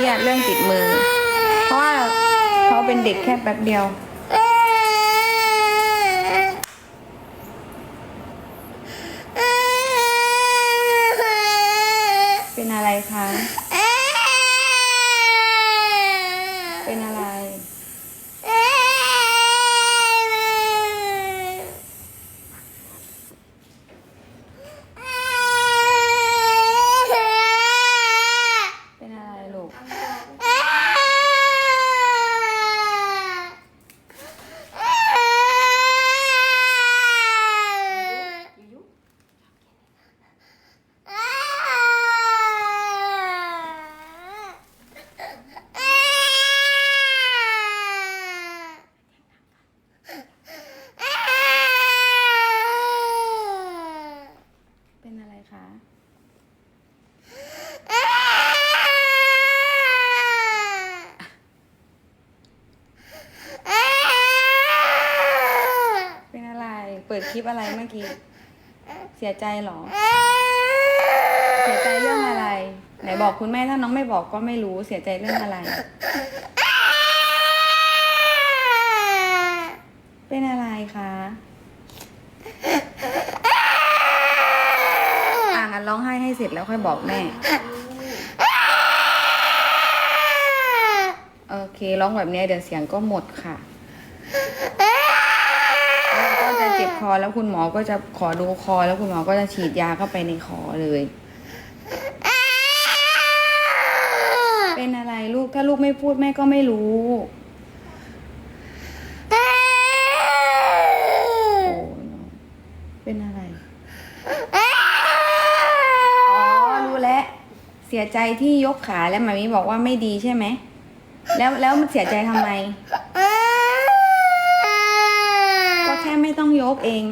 เรียดเรื่องติดมือ เพราะว่าเขาเป็นเด็กแค่แป๊บเดียว เป็นอะไรคะ เป็นอะไร เป็นอะไรลูก เป็นอะไรคะ เป็นอะไร เปิด คลิปอะไรเมื่อกี้ เสียใจเหรอ เสียใจเรื่องอะไร ไหนบอกคุณแม่ถ้าน้องไม่บอกก็ไม่รู้เสียใจเรื่องอะไร เป็นอะไรคะอ่างั้นร้องไห้ให้เสร็จแล้วค่อยบอกแม่ โอเคร้องแบบนี้เดี๋ยวเสียงก็หมดค่ะ แล้วก็จะ เจ็บคอแล้วคุณหมอก็จะขอดูคอ แล้วคุณหมอก็จะฉีดยาเข้าไปในคอเลย เป็นอะไรลูกถ้าลูกไม่พูดแม่ก็ไม่รู้เป็นอะไร อ๋อ รู้แล้ว เสียใจที่ยกขาแล้วมามีบอกว่าไม่ดีใช่ไหม แล้วแล้วมันเสียใจทำไม ก็แค่ ไม่ต้องยกเอง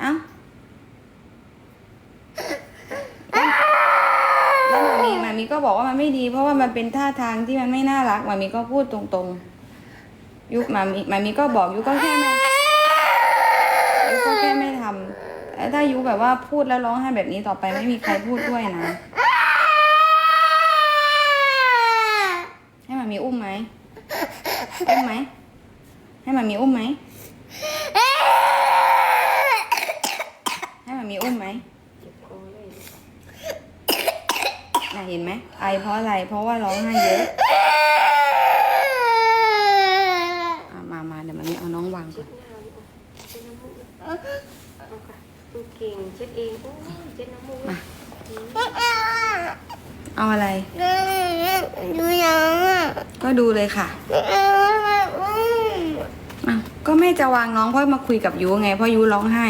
เอ้าแล้วมามีมามีก็บอกว่ามันไม่ดี เพราะว่ามันเป็นท่าทางที่มันไม่น่ารักมามีก็พูดตรงๆ ยุคมามีมามีก็บอกยุคก็แค่ไม่ยุคก็แค่ไม่ทำแล้วถ้ายุคแบบว่าพูดแล้วร้องไห้แบบนี้ต่อไปไม่มีใครพูดด้วยนะ ให้มามีอุ้มไหม อุ้มไหม ให้มามีอุ้มไหม ให้มามีอุ้มไหมน่ะเห็นไหมไอเพราะอะไร เพราะว่าร้องไห้เยอะอะมามาเดี๋ยวมันมีเอาน้องวางก่อนดูเก่งเช็ดเองโอ้ยเช็ดน้ำมูกมาเอาอะไร ดูยังอะก็ดูเลยค่ะอะก็แม่ จะวางน้องเพราะมาคุยกับยูไงเพราะยูร้องไห้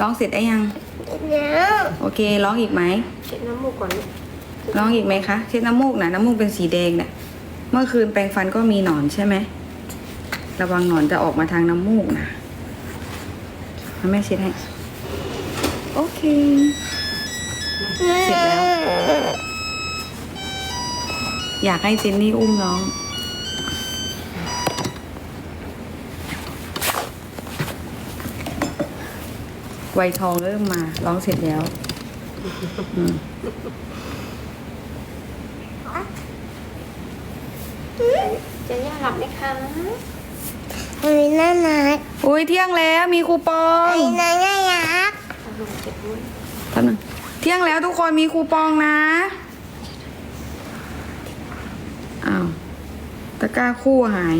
ร้องเสร็จได้ยังเดี๋ยวโอเค ร้องอีกไหม เช็ดน้ำมูกก่อนลูกร้องอีกไหมคะเช็ดน้ำมูกนะน้ำมูกเป็นสีแดงเนี่ยเมื่อคืนแปรงฟันก็มีหนอนใช่ไหมระวังหนอนจะออกมาทางน้ำมูกนะให้แม่เช็ดให้โอเค เสร็จแล้ว อยากให้เจนนี่อุ้มน้อง วยทองเริ่มมา ร้องเสร็จแล้วอืมเจะย่าหลับไหมคะไอ้น่ารักอุ้ยเที่ยงแล้วมีคูปองไอ้น่ารักเอาลงเก็บด้วยแป๊บนึงเที่ยงแล้วทุกคนมีคูปองนะอ้าวตะกร้าคู่หาย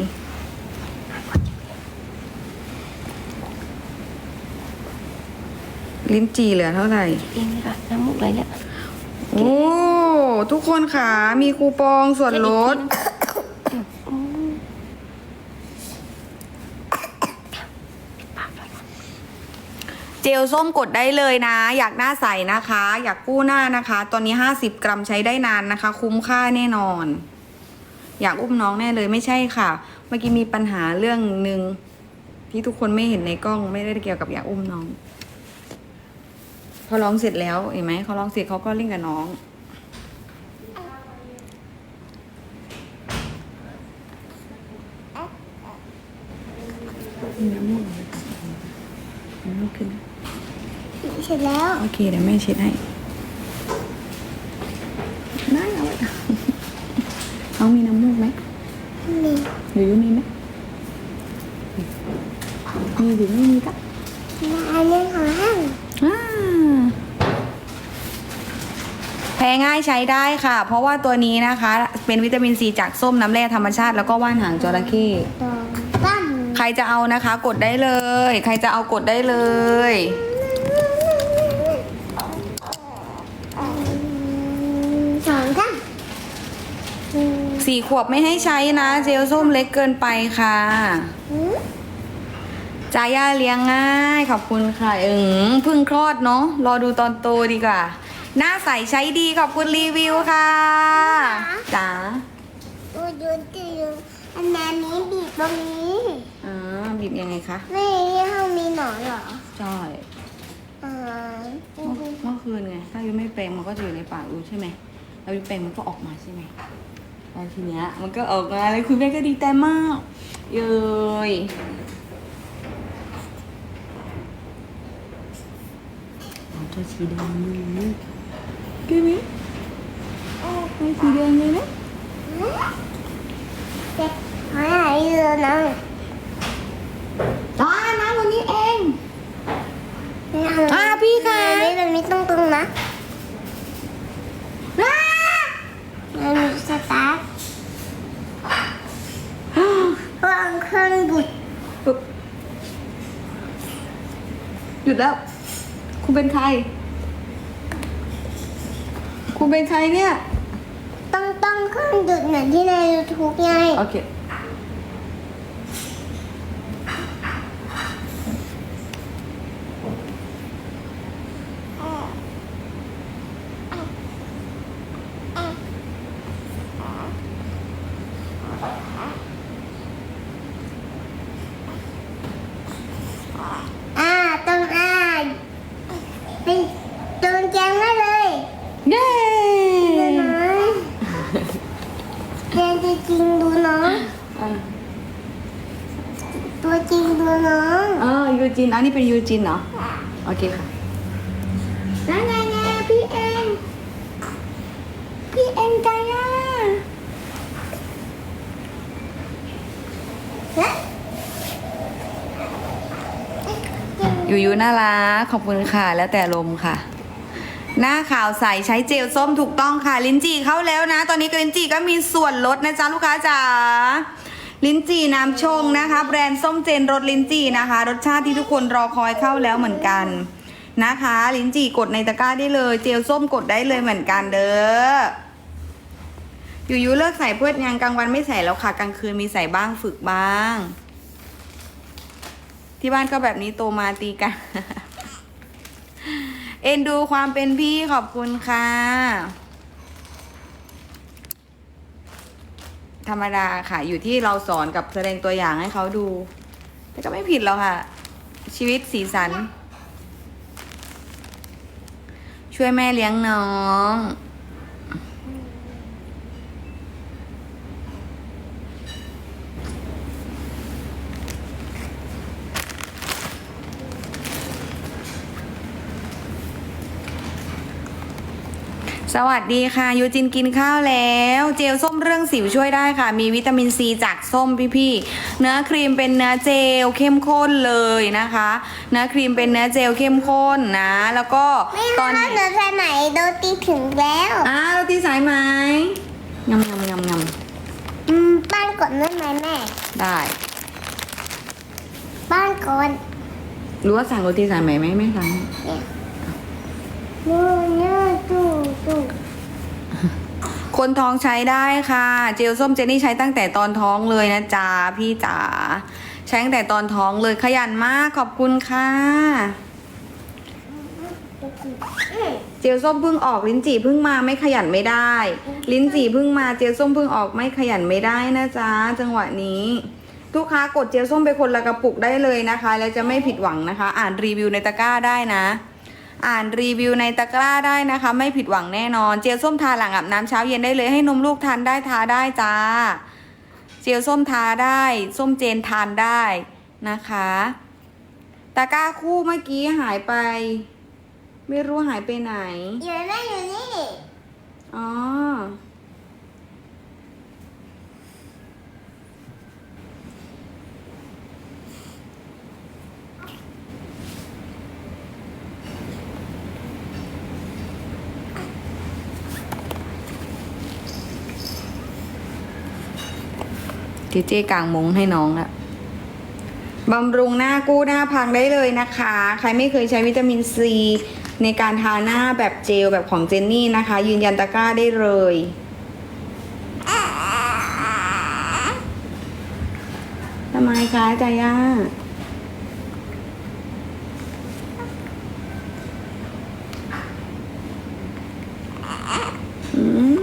ลิ้นจี่เหลือเท่าไหร่ เองเลยค่ะน้ำมูกไหลแล้วโอ้ทุกคนค่ะมีคูปองส่วนลด เจลส้มกดได้เลยนะ อยากหน้าใสนะคะ อยากกู้หน้านะคะ ตอนนี้ 50 กรัมใช้ได้นานนะคะ คุ้มค่าแน่นอน อยากอุ้มน้องแน่เลยไม่ใช่ค่ะ เมื่อกี้มีปัญหาเรื่องหนึ่งที่ทุกคนไม่เห็นในกล้องไม่ได้เกี่ยวกับอยากอุ้มน้อง พอร้องเสร็จแล้วเห็นไหมเขาร้องเสร็จเขาก็เล่นกับน้องน้ำมูกน้ำมูกขึ้น เสร็จแล้วแล้วโอเคเดี๋ยวแม่เช็ดให้ได้เอาไว้น้องมีน้ำมูกไหมนี่หรือมีไหมมีหรือไม่มีก็ มาอันนี้ของห้าง อ่าแพ้ ง่ายใช้ได้ค่ะ เพราะว่าตัวนี้นะคะ เป็นวิตามินซีจากส้มน้ำแร่ธรรมชาติแล้วก็ว่านหางจระเข้ตองตั้มใครจะเอานะคะกดได้เลย ใครจะเอากดได้เลย สองตั้มสี่ขวบไม่ให้ใช้นะ เจลส้มเล็กเกินไปค่ะอืมจาย่าเลี้ยงง่าย ขอบคุณค่ะ เออเพิ่งคลอดเนาะรอดูตอนโตดีกว่า หน้าใสใช้ดีขอบคุณรีวิวค่ะจ๋าดูดูดูอันนี้บีบตรงนี้อ่าบีบยังไงคะไม่ห้องมีหนอนเหรอใช่อ่าเมื่อเมื่อคืนไง ถ้ายูไม่แปรงมันก็จะอยู่ในปากยูใช่ไหมแล้วยูแปรงมันก็ออกมาใช่ไหมแล้วทีเนี้ยมันก็ออกมาเลยคุณแม่ก็ดีใจมากเย้ยเอาตัวสีแดงเลย กินไหมเอาสีแดงเลยไหมเด็กหายหายเรือนะอ่าน้ำวันนี้เองไม่เอาอ่าพี่คะนี่ตรงนี้ต้องตรงนะอ่ามันมีสตาร์ทวางเครื่องบุดปึ๊บหยุดแล้ว คุณเป็นใคร คุณเป็นใครเนี่ย ต้องต้องเครื่องดุดเหมือนที่ในยูทูบไง โอเค อ่าต้องอ่าเป็นโดนแจงให้เลย เย้ ดูน้อยแจงจริงๆดูน้อง อ่า ตัวจริงดูน้อง อ่ายูจิน อันนี้เป็นยูจินเหรอ โอเคค่ะนั่นไงไงพี่เองพี่เองจ้าย่าเฮ้ยยูยูน่ารักขอบคุณค่ะ แล้วแต่ลมค่ะ หน้าขาวใสใช้เจลส้มถูกต้องค่ะ ลิ้นจี่เข้าแล้วนะ ตอนนี้ลิ้นจี่ก็มีส่วนลดนะจ๊ะลูกค้าจ๋า ลิ้นจี่น้ำชงนะคะ แบรนด์ส้มเจนรสลิ้นจี่นะคะ รสชาติที่ทุกคนรอคอยเข้าแล้วเหมือนกันนะคะ ลิ้นจี่กดในตะกร้าได้เลย เจลส้มกดได้เลยเหมือนกันเด้อยูยูเลิกใส่เพื่อนยังกลางวันไม่ใส่แล้วค่ะกลางคืนมีใส่บ้างฝึกบ้าง ที่บ้านก็แบบนี้โตมาตีกัน เอ็นดูความเป็นพี่ขอบคุณค่ะ ธรรมดาค่ะ อยู่ที่เราสอนกับแสดงตัวอย่างให้เขาดู แต่ก็ไม่ผิดหรอกค่ะ ชีวิตสีสัน ช่วยแม่เลี้ยงน้อง สวัสดีค่ะยูจินกินข้าวแล้ว เจลส้มเรื่องสิวช่วยได้ค่ะ มีวิตามินซีจากส้มพี่ๆเนื้อครีมเป็นเนื้อเจลเข้มข้นเลยนะคะ เนื้อครีมเป็นเนื้อเจลเข้มข้นนะ แล้วก็ไม่ตรู้อนว่านี้หนูสมัยโดนตีถึงแล้วอ่าเราตีสายไหมงำงำงำงอืมบ้านก่อนได้ไหมแม่ำได้บ้านก่อนรู้ว่าสั่งโรตีสายไหมไหมไม่สั่งเนี่ย นู่นนู่ตู้ตู้คนท้องใช้ได้ค่ะ เจลส้มเจนนี่ใช้ตั้งแต่ตอนท้องเลยนะจ๊ะพี่จ๋าใช้ตั้งแต่ตอนท้องเลยขยันมากขอบคุณค่ะ เจลส้มเพิ่งออกลิ้นจี่เพิ่งมาไม่ขยันไม่ได้ ลิ้นจี่เพิ่งมาเจลส้มเพิ่งออกไม่ขยันไม่ได้นะจ๊ะจังหวะนี้ลูกค้ากดเจลส้มไปคนละกระปุกได้เลยนะคะ แล้วจะไม่ผิดหวังนะคะ อ่านรีวิวในตะกร้าได้นะ อ่านรีวิวในตะกร้าได้นะคะ ไม่ผิดหวังแน่นอน เจลส้มทาหลังอาบน้ำเช้าเย็นได้เลยให้นมลูกทานได้ทาได้จ้า เจลส้มทาได้ ส้มเจนทานได้นะคะ ตะกร้าคู่เมื่อกี้หายไป ไม่รู้หายไปไหน อยู่แม่อยู่นี่ อ๋อ เจเจกลางมงให้น้องละบำรุงหน้ากู้หน้าพังได้เลยนะคะ ใครไม่เคยใช้วิตามินซี ในการทาหน้าแบบเจลแบบของเจนนี่นะคะ ยืนยันตะกร้าได้เลย ทำไมคะจาย่าอืม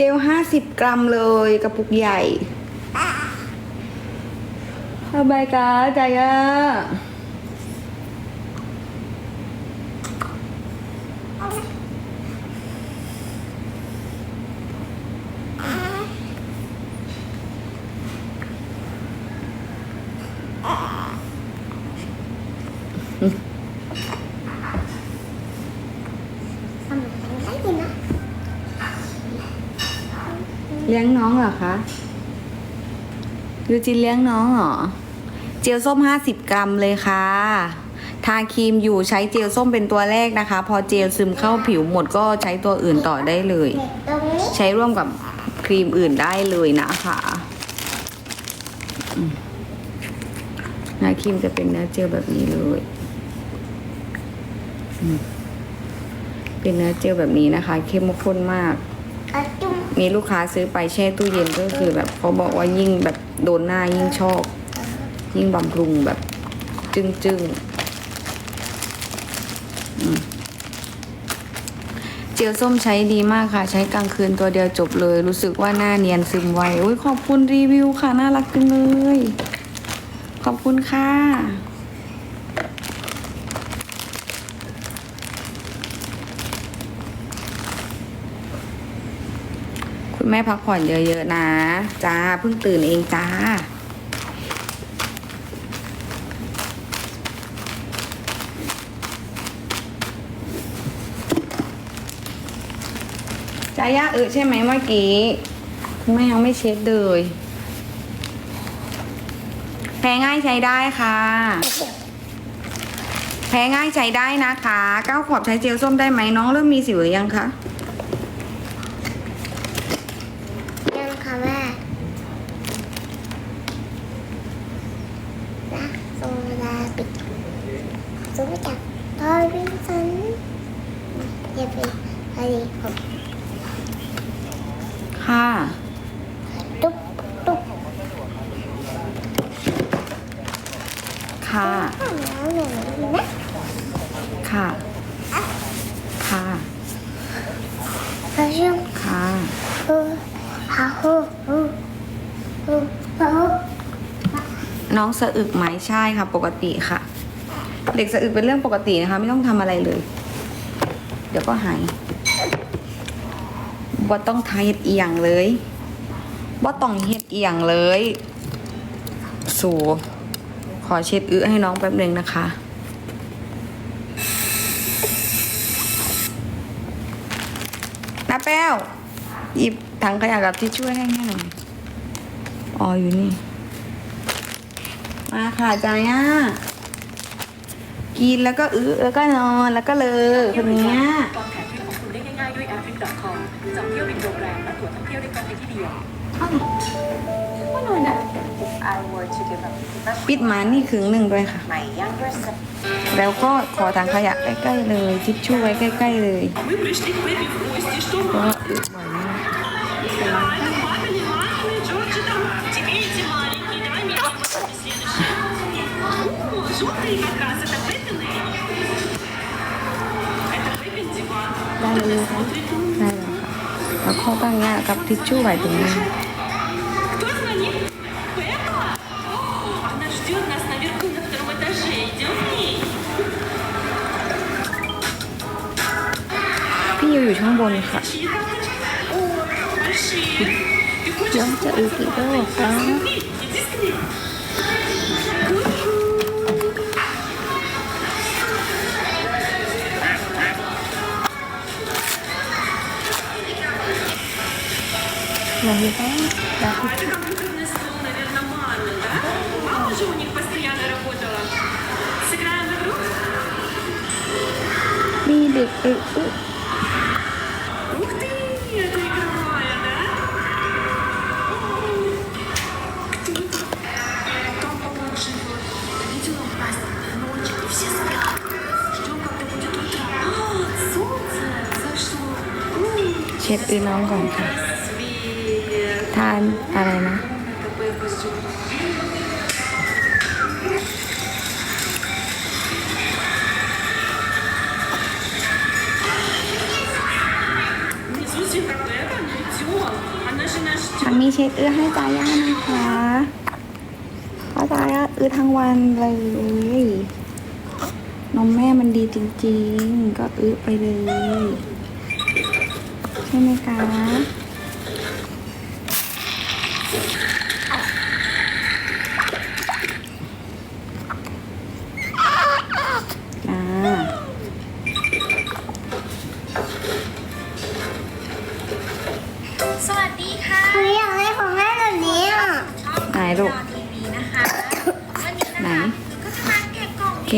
เจลห้าสิบกรัมเลยกระปุกใหญ่สบายกาจายาเลี้ยงน้อง เหรอคะยูจินเลี้ยงน้องเหรอ เจลส้มห้าสิบกรัมเลยค่ะ ทาครีมอยู่ใช้เจลส้มเป็นตัวแรกนะคะ พอเจลซึมเข้าผิวหมดก็ใช้ตัวอื่นต่อได้เลย ใช้ร่วมกับครีมอื่นได้เลยนะคะหน้าครีมจะเป็นเนื้อเจลแบบนี้เลย เป็นเนื้อเจลแบบนี้นะคะ เข้มข้นมาก มีลูกค้าซื้อไปแช่ตู้เย็นก็คือแบบเขาบอกว่ายิ่งแบบโดนหน้ายิ่งชอบ ยิ่งบำรุงแบบจึ้งจึ้งเจลส้มใช้ดีมากค่ะ ใช้กลางคืนตัวเดียวจบเลย รู้สึกว่าหน้าเนียนซึมไวอุ้ยขอบคุณรีวิวค่ะ น่ารักจังเลย ขอบคุณค่ะ คุณแม่พักผ่อนเยอะๆนะจ้าเพิ่งตื่นเองจ้า จ้าย่าเออใช่ไหมเมื่อกี้คุณแม่ยังไม่เช็ดเลยแพ้ง่ายใช้ได้ค่ะ แพ้ง่ายใช้ได้นะคะ เก้าขวบใช้เจลส้มได้ไหมน้องเริ่มมีสิวหรือยังคะ ยังค่ะแม่นะโซลาปิดซูมจับ พอรินสันอย่าไปพอดีผมค่ะ ตุ๊บตุ๊บค่ะ ข้าวเหนียวเหนียวนะค่ะ ค่ะ พอชุ่มค่ะ ฮูฮาฮูฮูฮูฮูน้องสะอึกไหมใช่ค่ะ ปกติค่ะ เด็กสะอึกเป็นเรื่องปกตินะคะ ไม่ต้องทำอะไรเลย เดี๋ยวก็หายบ่าต้องทายเฮ็ดเอียงเลยบ่าต้องเฮ็ดเอียงเลย สูขอเช็ดอึให้น้องแป๊บหนึ่งนะคะน้าแป้วหยิบถังขยะกับที่ช่วยให้ให้หน่อยอ๋ออยู่นี่ มาค่ะจาย่า กินแล้วก็อื้อแล้วก็นอนแล้วก็เลยคนเนี้ยว างแผนทริปของคุณได้ง่ายๆด้วยแอป trip.com จองเที่ยวบินโรงแรมและตั๋วท่องเที่ยวด้วยกันในที่เดียว ก็นอนอ่ะ I were to give up the ปิดหมานี่ขึงหนึ่งด้วยค่ะ my younger son แล้วก็ขอถังขยะใกล้ๆเลยทิชชู่ไว้ใกล้ๆเลย Ми прийшли к Пепі в гості, що เพราะว่าอึบ่อยมาก папины мамины, Джорджи там. Тебе эти маленькие, давай мелкие посмотри следующие. О, желтые как раз, это Пеппины. Это ได้เลยนะคะได้แล้วค่ะแล้วข้อตั้งหน้ยกับทิชชู่ไว้ตรงนี้พี่อยู่อยู่ช่องบนค่ะน้องจะอึกอีกแล้วค่ะ ช็ดอือน้องก่อนค่ะ ทานอะไรนะทางนี้เช็ดอือให้จาย่านะคะเพราะจาย่าอือทั้งวันเลยนมแม่มันดีจริงๆ ก็อื้อไปเลย ใช่ไหมคะอ่าสวัสดีค่ะหนูอยากให้ของแม่แบบนี้อะช่องไหนลูกจอทีวีนะคะ วันนี้นะไหนคะ ก็จะมาแกะกล่องโอเค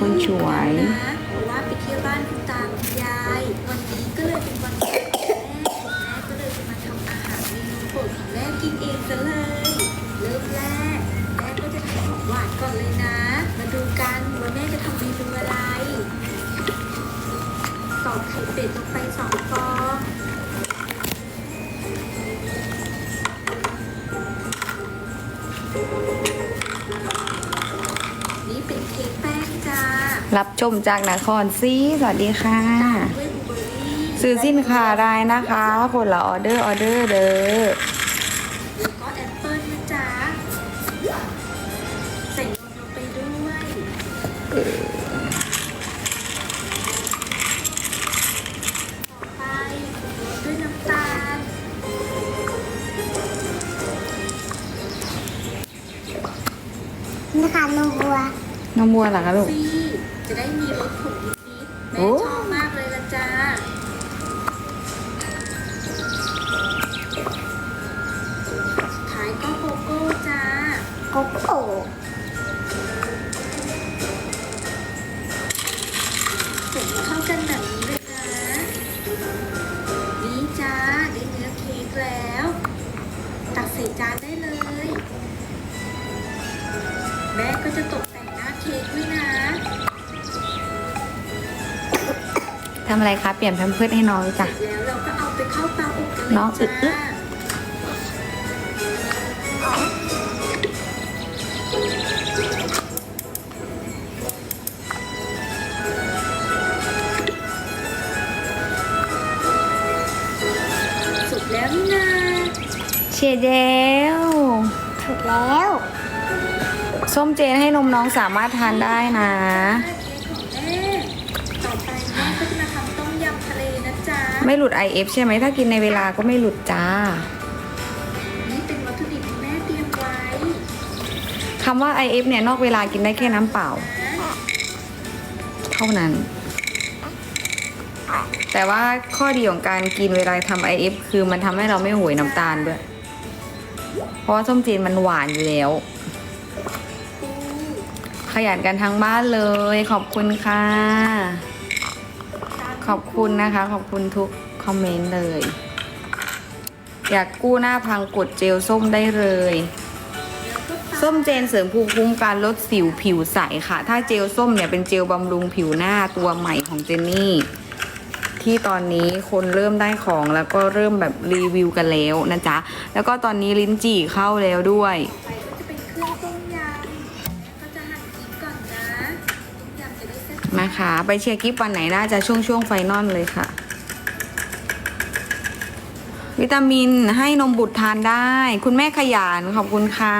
คนสวย เพราะว่าไปเที่ยวบ้านคุณตาคุณยาย วันนี้ก็เลยเป็นวันแม่แม่ก็เลยจะมาทำอาหารเมนูโปรดของแม่กินเองซะเลย เริ่มแรกแม่ก็จะทำของหวานก่อนเลยนะ มาดูกันว่าแม่จะทำเมนูอะไรตอกไข่เป็ดลงไปสองฟอง รับชมจากนครซีสวัสดีค่ะด้วยบลูเบอร์รี่ซื้อสินค้ารายนะคะคนละออเดอร์ออเดอร์เด้อแล้วก็แอปเปิ้ลนะจ๊ะใส่นมลงไปด้วยต่อไปปรุงรสด้วยน้ำตาลนะคะนมบัวน้องบัวเหรอคะลูก ได้เลย แม่ก็จะตกแต่งหน้าเค้กด้วยนะทำอะไรคะ เปลี่ยนแพมเพิร์สให้น้องจ้ะเสร็จแล้วเราก็เอาไปเข้าเตาอบกันเลยน้องอึจ้าดอึดสุกแล้วนี่นาเชียร์แล้ ส้มเจนให้นมน้องสามารถทานได้นะเค้กของแม่ต่อไปแม่ก็จะมาทำต้มยำทะเลนะจ๊ะ ไม่หลุด IF ใช่ไหมถ้ากินในเวลาก็ไม่หลุดจ้า นี่เป็นวัตถุดิบที่แม่เตรียมไว้คำว่า IF เนี่ยนอกเวลากินได้แค่น้ำเปล่าเท่านั้น แต่ว่าข้อดีของการกินเวลาทำ IF คือมันทำให้เราไม่โหวยน้ำตาลด้วย เพราะว่าส้มจีนมันหวานอยู่แล้ว ขยันกันทั้งบ้านเลย ขอบคุณค่ะ ขอบคุณนะคะ ขอบคุณทุกคอมเมนต์เลย อยากกู้หน้าพังกดเจลส้มได้เลย ส้มเจนเสริมภูมิคุ้มกันลดสิวผิวใสค่ะ ถ้าเจลส้มเนี่ยเป็นเจลบำรุงผิวหน้าตัวใหม่ของเจนนี่ที่ตอนนี้คนเริ่มได้ของแล้วก็เริ่มแบบรีวิวกันแล้วนะจ๊ะ แล้วก็ตอนนี้ลิ้นจี่เข้าแล้วด้วย นะหั่นพริกก่อนนะต้มยำจะได้สนะคะ ไปเชียร์กิฟวันไหนน่าจะช่วงช่วงไฟนอลเลยค่ะ วิตามินให้นมบุตรทานได้ คุณแม่ขยันขอบคุณค่ะ